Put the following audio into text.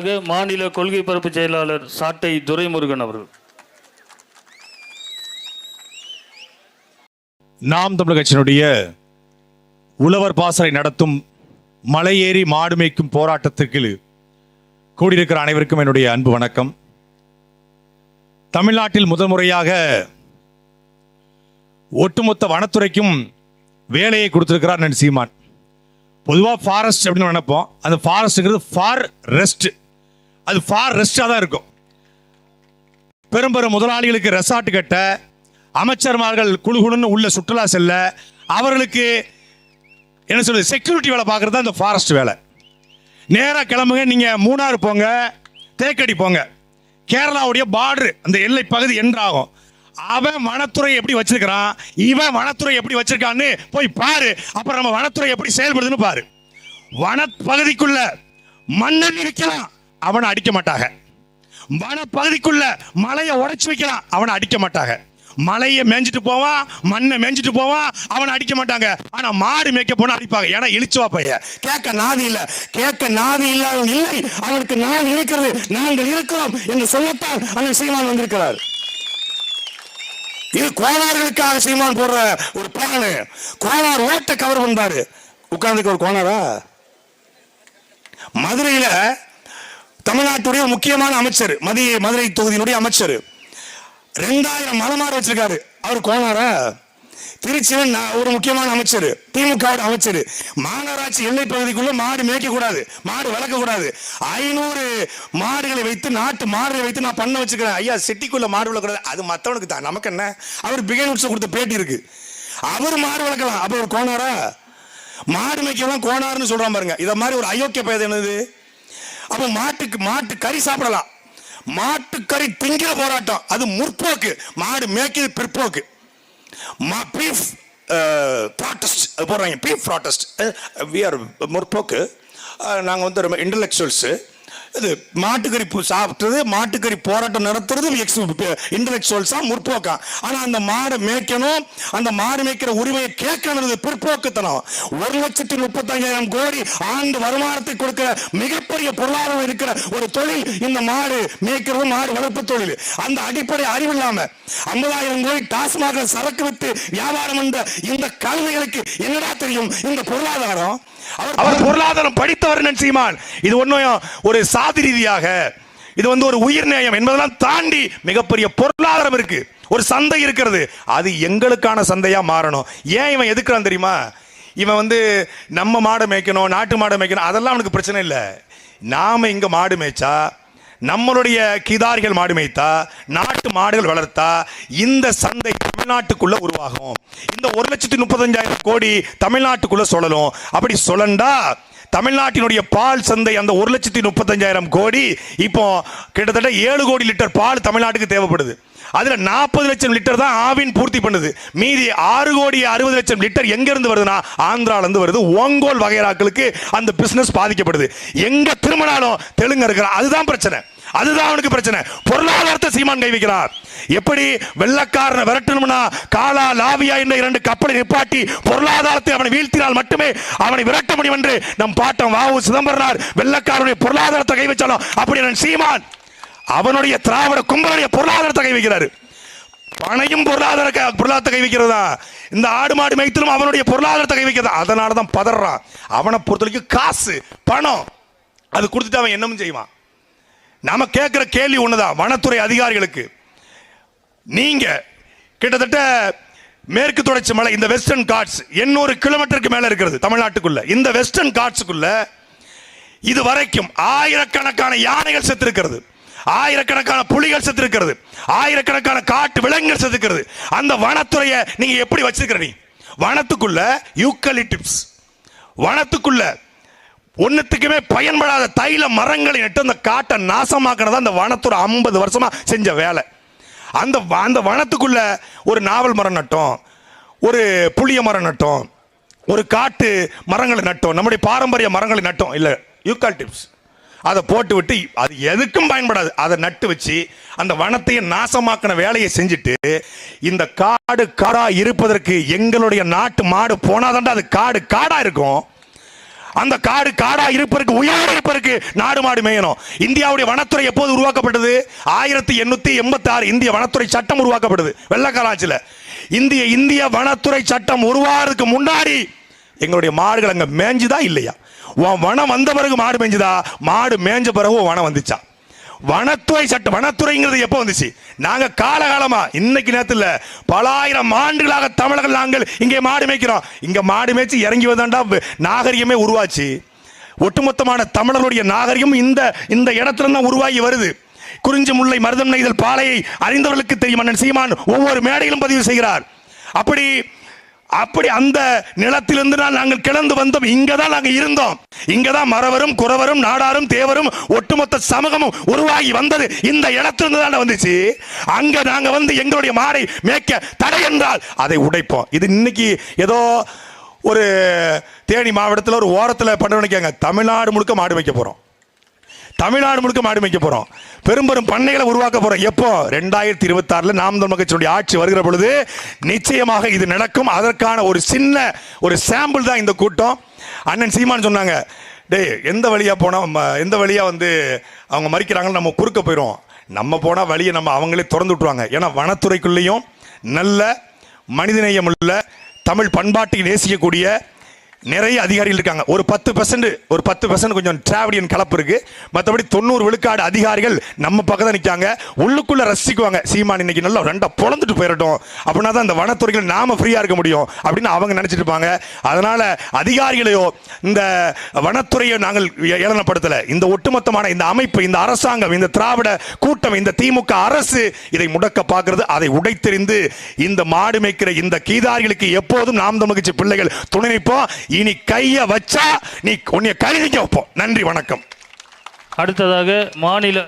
மாநில கொள்கை பரப்பு செயலாளர் சாட்டை துரைமுருகன் அவர்கள். நாம் தமிழக கட்சியினுடைய உழவர் பாசறை நடத்தும் மலையேறி மாடு மேய்க்கும் போராட்டத்திற்கு கூடியிருக்கிற அனைவருக்கும் என்னுடைய அன்பு வணக்கம். தமிழ்நாட்டில் முதல் முறையாக ஒட்டுமொத்த வனத்துறைக்கும் வேலையை கொடுத்திருக்கிறார் நன் சீமான். பொதுவாக ஃபாரஸ்ட் அப்படின்னு நினைப்போம். அந்த ஃபாரஸ்ட்ங்கிறது ஃபார் ரெஸ்ட் அது ஃபார் ரெஸ்டாக தான் இருக்கும். பெரும் பெரும் முதலாளிகளுக்கு ரெசார்ட் கட்ட அமைச்சர்மார்கள் குழுகுழுன்னு உள்ள சுற்றுலா செல்ல அவர்களுக்கு என்ன சொல்றது செக்யூரிட்டி வேலை பார்க்குறது தான் இந்த ஃபாரஸ்ட் வேலை. நேராக கிளம்புங்க நீங்கள் மூணாறு போங்க தேக்கடி போங்க. கேரளாவுடைய பார்டரு அந்த எல்லை பகுதி என்றாகும். அவன் வனத்துறை எப்படி வச்சிருக்கிறான் இவன் வனத்துறை எப்படி வச்சிருக்கான்னு போய் பாரு அப்புறம் நம்ம வனத்துறை எப்படி செயல்படுதுன்னு பாரு. வனப்பகுதிக்குள்ள மண்ணெண்ணி இருக்கலாம் அவனை அடிக்க மாட்டாங்க. வனப்பகுதிக்குள்ள மலையை உடைச்சு வைக்கலாம் அவனை அடிக்க மாட்டாங்க. மலையை மேய்ஞ்சிட்டு போவான் மண்ணை மேய்ஞ்சிட்டு போவான் அவனை அடிக்க மாட்டாங்க. ஆனா மாடு மேய்க்க போனா அடிப்பாங்க. ஏன்னா இழிச்சுவா பைய கேட்க நாதி இல்ல. கேட்க நாதி இல்லாதவன் இல்லை. அவனுக்கு நாதி இருக்கிறது நாங்கள் இருக்கிறோம் என்று சொல்லத்தான் அந்த சீமான் வந்திருக்கிறார். இது கோளாறுகளுக்காக சீமான் போடுற ஒரு பிளானு. கோளாறு ஓட்ட கவர் பண்ணாரு உட்கார்ந்துக்க ஒரு கோளாரா மதுரையில தமிழ்நாட்டுடைய முக்கியமான அமைச்சர் மதிய மதுரை தொகுதியினுடைய அமைச்சர். ரெண்டாயிரம் மலமாடு வச்சிருக்காரு. அவர் கோனாரா? திருச்சியில் நான் ஒரு முக்கியமான அமைச்சர் திமுக அமைச்சர். மாநகராட்சி எல்லை பகுதிக்குள்ள மாடு மேய்க்க கூடாது மாடு வளர்க்க கூடாது. ஐநூறு மாடுகளை வைத்து நாட்டு மாடுகளை வைத்து நான் பண்ண வச்சுக்கிறேன். ஐயா சிட்டிக்குள்ள மாடு வளர்க்கக்கூடாது அது மற்றவனுக்கு தான். நமக்கு என்ன? அவர் பிகை நுட்ஸ் கொடுத்த பேட்டி இருக்கு. அவர் மாடு வளர்க்கலாம். அப்போ ஒரு கோனாரா? மாடு மேய்க்கலாம் கோனாருன்னு சொல்றான் பாருங்க. இதை மாதிரி ஒரு அயோக்கிய பயது என்னது? அப்ப மாட்டுக்கு மாட்டு கறி சாப்பிடலாம். மாட்டுக்கறி திங்கிற போராட்டம். அது முற்போக்கு. மாடு மேய்க்கிறது பிற்போக்கு. பீஃப் ப்ராட்டஸ்ட் போடுறாங்க. பீஃப் ப்ராட்டஸ்ட் வி ஆர் முற்போக்கு. நாங்கள் வந்து ரொம்ப இன்டலெக்சுவல்ஸு இது மாட்டுக்கறி சாப்பிட்டது மாட்டுக்கறி போராட்டம் நடத்துறது எக்ஸ் இன்டலெக்சுவல்ஸா முற்போக்கா? ஆனா அந்த மாடு மேய்க்கணும் அந்த மாடு மேய்க்கிற உரிமையை கேட்கணுது பிற்போக்குத்தனம். ஒரு லட்சத்தி முப்பத்தஞ்சாயிரம் கோடி ஆண்டு வருமானத்தை கொடுக்கிற மிகப்பெரிய பொருளாதாரம் இருக்கிற ஒரு தொழில் இந்த மாடு மேய்க்கிறது மாடு வளர்ப்பு தொழில். அந்த அடிப்படை அறிவு இல்லாம ஐம்பதாயிரம் கோடி டாஸ்மாக சரக்கு வித்து வியாபாரம் என்ற இந்த கல்விகளுக்கு என்னடா தெரியும் இந்த பொருளாதாரம்? அவர் பொருளாதாரம் படித்தவர் சீமான். இது ஒன்னும் ஒரு சாதி ரீதியாக இது வந்து ஒரு உயிர் நேயம் என்பதெல்லாம் தாண்டி மிகப்பெரிய பொருளாதாரம் இருக்கு. ஒரு சந்தை இருக்கிறது. அது எங்களுக்கான சந்தையா மாறணும். ஏன் இவன் எதுக்குறான் தெரியுமா? இவன் வந்து நம்ம மாடு மேய்க்கணும் நாட்டு மாடை மேய்க்கணும் அதெல்லாம் அவனுக்கு பிரச்சனை இல்லை. நாம இங்க மாடு மேய்ச்சா நம்மளுடைய கிதாரிகள் மாடு மேய்த்தா நாட்டு மாடுகள் வளர்த்தா இந்த சந்தை தமிழ்நாட்டுக்குள்ள உருவாகும். இந்த ஒரு லட்சத்தி முப்பத்தஞ்சாயிரம் கோடி தமிழ்நாட்டுக்குள்ள சொல்லணும். அப்படி சொல்லண்டா தமிழ்நாட்டினுடைய பால் சந்தை அந்த ஒரு லட்சத்தி முப்பத்தஞ்சாயிரம் கோடி இப்போ கிட்டத்தட்ட ஏழு கோடி லிட்டர் பால் தமிழ்நாட்டுக்கு தேவைப்படுது. அதில் நாற்பது லட்சம் லிட்டர் தான் ஆவின் பூர்த்தி பண்ணுது. மீதி ஆறு கோடி அறுபது லட்சம் லிட்டர் எங்கேருந்து வருதுன்னா ஆந்திராலேருந்து வருது. ஓங்கோல் வகைராக்களுக்கு அந்த பிஸ்னஸ் பாதிக்கப்படுது. எங்கே திரும்பினாலும் தெலுங்கு இருக்கிற அதுதான் பிரச்சனை. அதுதான் அவனுக்கு பிரச்சனை. பொருளாதாரத்தை சீமான் கை வைக்கிறார் எப்படி வெள்ளக்காரனை விரட்டணும்னா காலா லாவியா என்ற இரண்டு கப்பலை நிப்பாட்டி பொருளாதாரத்தை அவனை வீழ்த்தினால் மட்டுமே அவனை விரட்ட முடியும் என்று நம் பாட்டம் வாவு சிதம்பரனார் வெள்ளக்காரனுடைய பொருளாதாரத்தை கை வச்சாலும் அப்படி நான் சீமான் அவனுடைய திராவிட கும்பலுடைய பொருளாதாரத்தை கை வைக்கிறாரு பணையும் பொருளாதார பொருளாதாரத்தை கை வைக்கிறதா இந்த ஆடு மாடு மேய்த்தலும் அவனுடைய பொருளாதாரத்தை கை வைக்கிறதா அதனால தான் பதறான். அவனை பொறுத்த வரைக்கும் காசு பணம் அது கொடுத்துட்டு அவன் என்னமும் செய்வான். நாம கேட்குற கேள்வி ஒண்ணுதான். வனத்துறை அதிகாரிகளுக்கு. நீங்க கிட்டத்தட்ட மேற்கு தொடர்ச்சி மலை இந்த வெஸ்டர்ன் காட்ஸ் எண்ணூறு கிலோமீட்டருக்கு மேல இருக்கிறது தமிழ்நாட்டுக்குள்ள. இந்த வெஸ்டர்ன் காட்ஸுக்குள்ள இது வரைக்கும் ஆயிரக்கணக்கான யானைகள் செத்துருக்கிறது. ஆயிரக்கணக்கான புலிகள் செத்துருக்கிறது. ஆயிரக்கணக்கான காட்டு விலங்குகள் செத்துக்கிறது அந்த வனத்துறையை நீங்க எப்படி வச்சிருக்கிற நீ வனத்துக்குள்ள யூக்கலிட்டிப்ஸ் வனத்துக்குள்ள ஒன்னுத்துக்குமே பயன்படாத தைல மரங்களை நட்டு அந்த காட்டை நாசமாக்குறதா அந்த வனத்துறை ஐம்பது வருஷமா செஞ்ச வேலை. அந்த வ- அந்த வனத்துக்குள்ள ஒரு நாவல் மரம் நட்டோம் ஒரு புளிய மரம் நட்டோம் ஒரு காட்டு மரங்களை நட்டோம் நம்முடைய பாரம்பரிய மரங்களை நட்டோம். இல்ல யூக்காலிப்ஸ் அதை போட்டு விட்டு அது எதுக்கும் பயன்படாது. அதை நட்டு வச்சு அந்த வனத்தையே நாசமாக்கின வேலையை செஞ்சுட்டு இந்த காடு காடா இருப்பதற்கு எங்களுடைய நாட்டு மாடு போனாதான்டா அது காடு காடா இருக்கும். அந்த காடு காடா இருப்பதற்கு உயிரோடு இருப்பதற்கு நாடு மாடு மேயணும். இந்தியாவுடைய வனத்துறை எப்போது உருவாக்கப்பட்டது? ஆயிரத்தி எண்ணூத்தி எண்பத்தி ஆறு இந்திய வனத்துறை சட்டம் உருவாக்கப்படுது. வெள்ளக்கார ஆட்சியில இந்திய இந்திய வனத்துறை சட்டம் உருவாகிறதுக்கு முன்னாடி எங்களுடைய மாடுகள் அங்கே மேஞ்சுதா இல்லையா? உன் வனம் வந்த பிறகு மாடு மேஞ்சுதா? மாடு மேஞ்ச பிறகு வனம் வந்துச்சா? வனத்துறை சட்டம் வனத்துறைங்கிறது எப்போ வந்துச்சு? நாங்கள் காலகாலமா இன்னைக்கு நேரத்தில் பல ஆயிரம் ஆண்டுகளாக தமிழர்கள் நாங்கள் இங்கே மாடு மேய்க்கிறோம். இங்கே மாடு மேய்ச்சி இறங்கி வந்தாண்டா நாகரிகமே உருவாச்சு. ஒட்டுமொத்தமான தமிழர்களுடைய நாகரிகம் இந்த இந்த இடத்துல தான் உருவாகி வருது. குறிஞ்சி முல்லை மருதம் நெய்தல் பாலையை அறிந்தவர்களுக்கு தெரியும் அண்ணன் சீமான் ஒவ்வொரு மேடையிலும் பதிவு செய்கிறார். அப்படி அப்படி அந்த நிலத்திலிருந்து தான் நாங்கள் கிளந்து வந்தோம். இங்க தான் நாங்கள் இருந்தோம். இங்க தான் மறவரும் குறவரும் நாடாரும் தேவரும் ஒட்டுமொத்த சமூகமும் உருவாகி வந்தது. இந்த இடத்திலிருந்து தான் வந்துச்சு? அங்க நாங்க வந்து எங்களுடைய மாடை மேய்க்க தடை என்றால் அதை உடைப்போம். இது இன்னைக்கு ஏதோ ஒரு தேனி மாவட்டத்தில் ஒரு ஓரத்தில் பண்ணுறோன்னு கேங்க தமிழ்நாடு முழுக்க மாடு வைக்க போகிறோம் தமிழ்நாடு முழுக்க மாடு மேய்க்க போகிறோம் பெரும்பெரும் பண்ணைகளை உருவாக்க போகிறோம் எப்போ? ரெண்டாயிரத்தி இருபத்தி ஆறுல நாம் தமிழ் கட்சியினுடைய ஆட்சி வருகிற பொழுது நிச்சயமாக இது நடக்கும். அதற்கான ஒரு சின்ன ஒரு சாம்பிள் தான் இந்த கூட்டம். அண்ணன் சீமான் சொன்னாங்க டேய் எந்த வழியாக போனால் ம- எந்த வழியாக வந்து அவங்க மறிக்கிறாங்கன்னு நம்ம குறுக்க போயிடும் நம்ம போனால் வழியை நம்ம அவங்களே திறந்து விட்டுருவாங்க. ஏன்னா வனத்துறைக்குள்ளேயும் நல்ல மனிதநேயம் உள்ள தமிழ் பண்பாட்டை நேசிக்கக்கூடிய நிறைய அதிகாரிகள் இருக்காங்க. ஒரு பத்து பர்சன்ட் ஒரு பத்து பர்சன்ட் கொஞ்சம் டிராவடியன் கலப்பு இருக்கு. மற்றபடி தொண்ணூறு விழுக்காடு அதிகாரிகள் நம்ம பக்கம் தான் நிற்காங்க உள்ளுக்குள்ள ரசிக்குவாங்க. சீமான் இன்னைக்கு நல்லா ரெண்டா பொழந்துட்டு போயிடட்டும் அப்படின்னா தான் இந்த வனத்துறைகள் நாம ஃப்ரீயா இருக்க முடியும். அப்படின்னு அவங்க நினைச்சிட்டு இருப்பாங்க. அதனால அதிகாரிகளையோ இந்த வனத்துறையை நாங்கள் ஏ- ஏளனப்படுத்தல. இந்த ஒட்டுமொத்தமான இந்த அமைப்பு இந்த அரசாங்கம் இந்த திராவிட கூட்டம் இந்த திமுக அரசு இதை முடக்க பார்க்கிறது அதை உடைத்தெறிந்து இந்த மாடு மேய்க்கிற இந்த கீதாரிகளுக்கு எப்போதும் நாம் தமிழ்ச்சி பிள்ளைகள் துணை நிற்போம். இனி கைய வச்சா நீ உன்னைய கழுதிக்க வைப்போம். நன்றி வணக்கம். அடுத்ததாக மாநில